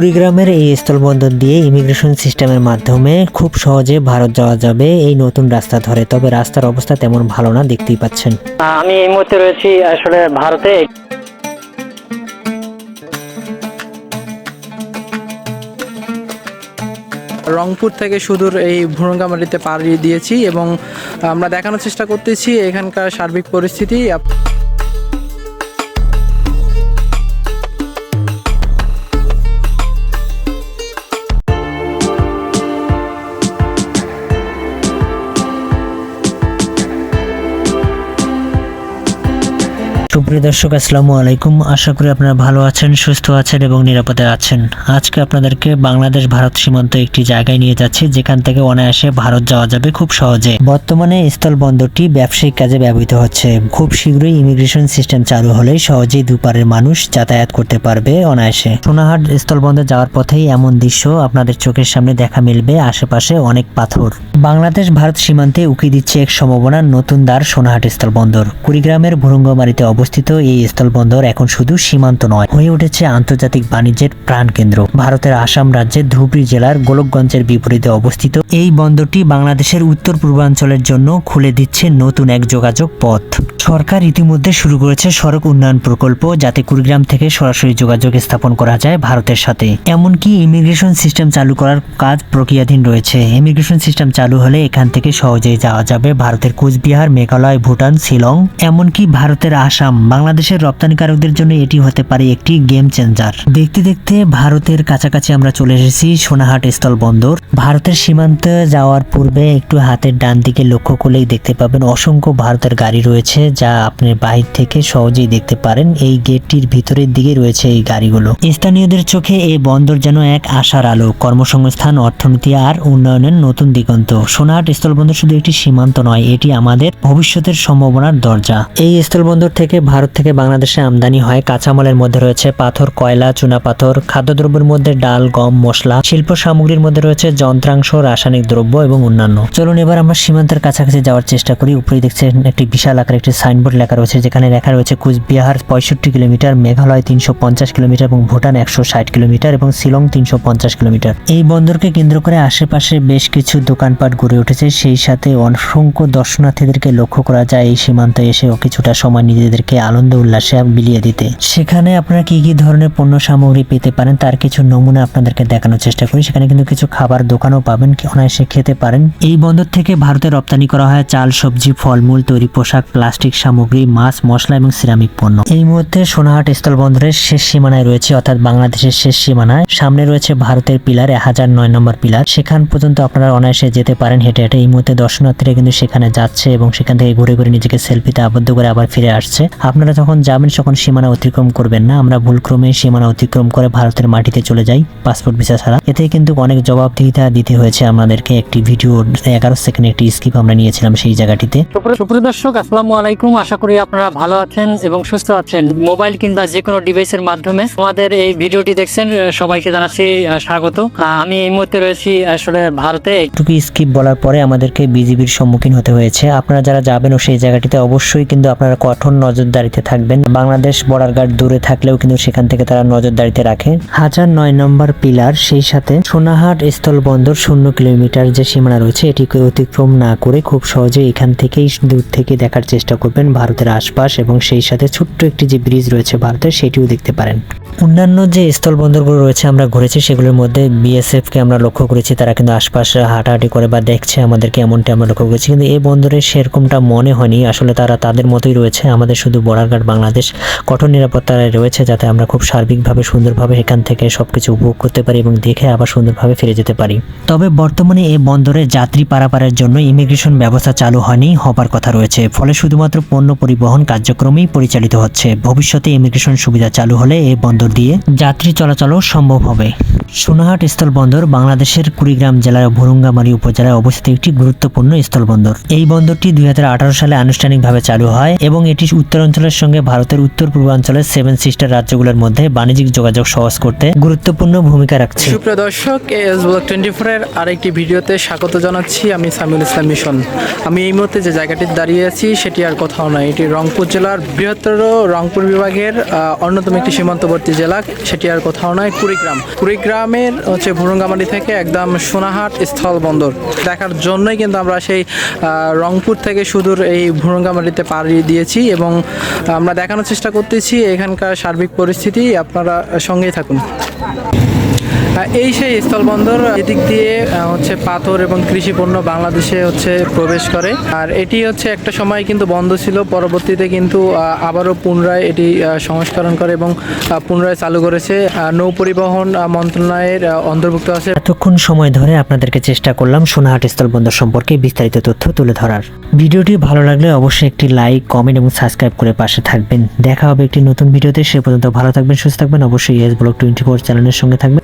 কুড়িগ্রামের এই স্থলবন্দর দিয়ে ইমিগ্রেশন সিস্টেমের মাধ্যমে খুব সহজে ভারত যাওয়া যাবে এই নতুন রাস্তা ধরে। তবে রাস্তার অবস্থা তেমন ভালো না দেখতেই পাচ্ছেন। আমি এই মুহূর্তে রয়েছি আসলে ভারতে। রংপুর থেকে সুদূর এই ভুরঙ্গামারিতে পাড়ি দিয়েছি এবং আমরা দেখানোর চেষ্টা করতেছি এখানকার সার্বিক পরিস্থিতি। সুপ্রিয় দর্শক, আসসালামু আলাইকুম। আশা করি আপনারা ভালো আছেন, সুস্থ আছেন এবং নিরাপদে আছেন। আজকে আপনাদেরকে বাংলাদেশ ভারত সীমান্ত একটি জায়গায় নিয়ে যাচ্ছি, যেখান থেকে অনায়াসে ভারত যাওয়া যাবে খুব সহজে। বর্তমানে স্থল বন্দরটি ব্যবসায়িক কাজে ব্যবহৃত হচ্ছে। খুব শীঘ্রই ইমিগ্রেশন সিস্টেম চালু হলে সহজেই দুপারের মানুষ যাতায়াত করতে পারবে অনায়াসে। সোনাহাট স্থল বন্দর যাওয়ার পথেই এমন দৃশ্য আপনাদের চোখের সামনে দেখা মিলবে, আশেপাশে অনেক পাথর। বাংলাদেশ ভারত সীমান্তে উকি দিচ্ছে এক সম্ভাবনার নতুন দ্বার সোনাহাট স্থল বন্দর কুড়িগ্রামের ভুরঙ্গমারিতে অবস্থিত এই স্থলবন্দর এখন শুধু সীমান্ত নয়, হয়ে উঠেছে আন্তর্জাতিক বাণিজ্যের প্রাণকেন্দ্র। ভারতের আসাম রাজ্যের ধুবড়ী জেলার গোলকগঞ্জের বিপরীতে অবস্থিত। এই বন্দরটি বাংলাদেশের উত্তর পূর্বাঞ্চলের জন্য খুলে দিচ্ছে নতুন এক যোগাযোগ পথ। সরকার ইতিমধ্যে শুরু করেছে সড়ক উন্নয়ন প্রকল্প, যাতে কুড়িগ্রাম থেকে সরাসরি যোগাযোগ স্থাপন করা যায় ভারতের সাথে। এমনকি ইমিগ্রেশন সিস্টেম চালু করার কাজ প্রক্রিয়াধীন রয়েছে। ইমিগ্রেশন সিস্টেম চালু হলে এখান থেকে সহজেই যাওয়া যাবে ভারতের কুচবিহার, মেঘালয়, ভুটান, শিলং। এমনকি ভারতের আসাম, বাংলাদেশের রপ্তানিকারকদের জন্য এটি হতে পারে একটি গেম চেঞ্জার। দেখতে দেখতে ভারতের কাছাকাছি আমরা চলে এসেছি সোনাহাট স্থল বন্দর। ভারতের সীমান্তে যাওয়ার পূর্বে একটু হাতের ডান দিকে লক্ষ্য করলেই দেখতে পাবেন অসংখ্য ভারতের গাড়ি রয়েছে যা আপনি বাহির থেকে সহজেই দেখতে পারেন। এই গেটটির ভিতরের দিকে রয়েছে এই গাড়িগুলো। স্থানীয়দের চোখে এই বন্দর যেন এক আশার আলো। কর্মসংস্থান, অর্থনীতি আর উন্নয়নের নতুন দিগন্ত। সোনাহাট স্থলবন্দর শুধু একটি সীমান্ত নয়, এটি আমাদের ভবিষ্যতের সম্ভাবনার দরজা। এই স্থলবন্দর থেকে ভারত থেকে বাংলাদেশে আমদানি হয় কাঁচামালের মধ্যে রয়েছে পাথর, কয়লা, চুনাপাথর, খাদ্যদ্রব্যের মধ্যে ডাল, গম, মশলা, শিল্প সামগ্রীর মধ্যে রয়েছে যন্ত্রাংশ, রাসায়নিক দ্রব্য এবং অন্যান্য। চলুন এবার আমরা সীমান্তের কাছাকাছি যাওয়ার চেষ্টা করি। উপরে দেখছেন একটি বিশাল আকার একটি সাইনবোর্ড লেখা রয়েছে যেখানে লেখা রয়েছে কুচবিহার পঁয়ষট্টি কিলোমিটার, মেঘালয় তিনশো পঞ্চাশ কিলোমিটার এবং ভুটান একশো ষাট কিলোমিটার এবং শিলং তিনশো পঞ্চাশ কিলোমিটার। এই বন্দরকে কেন্দ্র করে আশেপাশে বেশ কিছু দোকানপাট গড়ে উঠেছে। সেই সাথে অসংখ্য দর্শনার্থীদেরকে লক্ষ্য করা যায় এই সীমান্তে এসেও কিছুটা সময় নিজেদেরকে আনন্দ, উল্লাসে বিলিয়ে দিতে। সেখানে আপনারা কি কি ধরনের পণ্য সামগ্রী পেতে পারেন তার কিছু নমুনা আপনাদেরকে দেখানোর চেষ্টা করি। সেখানে কিন্তু কিছু খাবার দোকানও পাবেন অনায়াসে খেতে পারেন। এই বন্দর থেকে ভারতে রপ্তানি করা হয় চাল, সবজি, ফলমূল, তৈরি পোশাক, প্লাস্টিক সামগ্রী, মাছ, মশলা এবং সিরামিক পণ্য। এই মুহূর্তে সোনাহাট স্থল বন্দরের শেষ সীমানায় রয়েছে, অর্থাৎ বাংলাদেশের শেষ সীমানায়। সামনে রয়েছে ভারতের পিলার, এক হাজার নয় নম্বর পিলার। সেখান পর্যন্ত আপনারা অনায়াসে যেতে পারেন হেঁটে হেঁটে। এই মুহূর্তে দর্শনার্থীরা কিন্তু সেখানে যাচ্ছে এবং সেখান থেকে ঘুরে ঘুরে নিজেকে সেলফিতে আবদ্ধ করে আবার ফিরে আসছে। আপনারা যখন যাবেন, তখন সীমানা অতিক্রম করবেন না। আমরা ভুলক্রমে সীমানা অতিক্রম করে ভারতের মাটিতে চলে যাই, পাসপোর্ট ভিসা ছাড়া। এতে কিন্তু অনেক জবাবদিহিতা দিতে হয়েছে আমাদেরকে। একটি ভিডিও এগারো সেকেন্ড একটি স্কিপ আমরা নিয়েছিলাম সেই জায়গাটিতে। সুপ্রিয় দর্শক, আসসালামু আলাইকুম। আশা করি আপনারা ভালো আছেন এবং সুস্থ আছেন। মোবাইল কিংবা যে কোনো ডিভাইসের মাধ্যমে আমাদের এই ভিডিওটি দেখছেন সবাইকে জানাচ্ছি স্বাগত। আমি এই মুহূর্তে রয়েছি আসলে ভারতে। টুকু স্কিপ বলার পরে আমাদেরকে বিজিবির সম্মুখীন হতে হয়েছে। আপনারা যারা যাবেন ও সেই জায়গাটিতে অবশ্যই কিন্তু আপনারা কঠোর নজরদারিতে থাকবেন। বাংলাদেশ বর্ডার গার্ড দূরে থাকলেও কিন্তু সেখান থেকে তারা নজরদারিতে রাখে। হাজার নয় নম্বর পিলার সেই সাথে সোনাহাট স্থল বন্দর শূন্য কিলোমিটার যে সীমানা রয়েছে, এটিকে অতিক্রম না করে খুব সহজে এখান থেকেই দূর থেকে দেখার চেষ্টা করবেন ভারতের আশপাশ এবং সেই সাথে ছোট্ট একটি যে ব্রিজ রয়েছে ভারতের, সেটিও দেখতে পারেন। অন্যান্য যে স্থল বন্দরগুলো রয়েছে আমরা ঘুরেছি, সেগুলোর মধ্যে বিএসএফকে আমরা লক্ষ্য করেছি। তারা কিন্তু আশপাশে হাঁটাহাঁটি করে বা দেখছে আমাদেরকে এমনটা আমরা লক্ষ্য করেছি। কিন্তু এই বন্দরে সেরকমটা মনে হয়নি। আসলে তারা তাদের মতোই রয়েছে। আমাদের শুধু বর্ডার গার্ড বাংলাদেশ কঠোর নিরাপত্তায় রয়েছে, যাতে আমরা খুব সার্বিকভাবে সুন্দরভাবে এখান থেকে সবকিছু উপভোগ করতে পারি এবং দেখে আবার সুন্দরভাবে ফিরে যেতে পারি। তবে বর্তমানে এই বন্দরে যাত্রী পারাপারের জন্য ইমিগ্রেশন ব্যবস্থা চালু হয়নি, হবার কথা রয়েছে। ফলে শুধুমাত্র পণ্য পরিবহন কার্যক্রমেই পরিচালিত হচ্ছে। ভবিষ্যতে ইমিগ্রেশন সুবিধা চালু হলে এই বন্দর দিয়ে যাত্রী চলাচলও সম্ভব হবে। সোনাহাট স্থলবন্দর বাংলাদেশের কুড়িগ্রাম জেলার ভুরুঙ্গামারী উপজেলায় অবস্থিত একটি গুরুত্বপূর্ণ স্থলবন্দর এই বন্দরটি দুই সালে আনুষ্ঠানিকভাবে চালু হয় এবং এটি উত্তরাঞ্চলের সঙ্গে ভারতের উত্তর পূর্বাঞ্চলের সেভেন সিস্টার রাজ্যগুলোর মধ্যে বাণিজ্যিক যোগাযোগ সহজ করতে গুরুত্বপূর্ণ ভূমিকা রাখছে। সুপ্রিয় দর্শক এস ব্লক টোয়েন্টি ফোরের আরেকটি ভিডিওতে স্বাগত জানাচ্ছি। আমি সামিউল ইসলাম মিশন। আমি এই মুহূর্তে যে জায়গাটি দাঁড়িয়ে আছি, সেটি আর কোথাও নয় এটি রংপুর জেলার বৃহত্তর রংপুর বিভাগের অন্যতম একটি সীমান্তবর্তী জেলা। সেটি আর কোথাও নয়, কুড়িগ্রাম। কুড়িগ্রামের হচ্ছে ভুরুঙ্গামাটি থেকে একদম সোনাহাট স্থল বন্দর দেখার জন্যই কিন্তু আমরা সেই রংপুর থেকে সুদূর এই ভুরুঙ্গামাটিতে পাড়ি দিয়েছি এবং আমরা দেখানোর চেষ্টা করতেছি এখানকার সার্বিক পরিস্থিতি। আপনারা সঙ্গেই থাকুন। এই সেই স্থলবন্দর, এদিক দিয়ে হচ্ছে পাথর এবং কৃষি পণ্য বাংলাদেশে হচ্ছে প্রবেশ করে। আর এটি হচ্ছে একটা সময় কিন্তু বন্ধ ছিল, পরবর্তীতে কিন্তু আবারও পুনরায় এটি সংস্করণ করে এবং পুনরায় চালু করেছে। নৌ পরিবহন মন্ত্রণালয়ের অন্তর্ভুক্ত আছে। এতক্ষণ সময় ধরে আপনাদেরকে চেষ্টা করলাম সোনাহাট স্থলবন্দর সম্পর্কে বিস্তারিত তথ্য তুলে ধরার। ভিডিওটি ভালো লাগলে অবশ্যই একটি লাইক, কমেন্ট এবং সাবস্ক্রাইব করে পাশে থাকবেন। দেখা হবে একটি নতুন ভিডিওতে, সে পর্যন্ত ভালো থাকবেন, সুস্থ থাকবেন। অবশ্যই এস ব্লগ টোয়েন্টি ফোর চ্যানেলের সঙ্গে থাকবেন।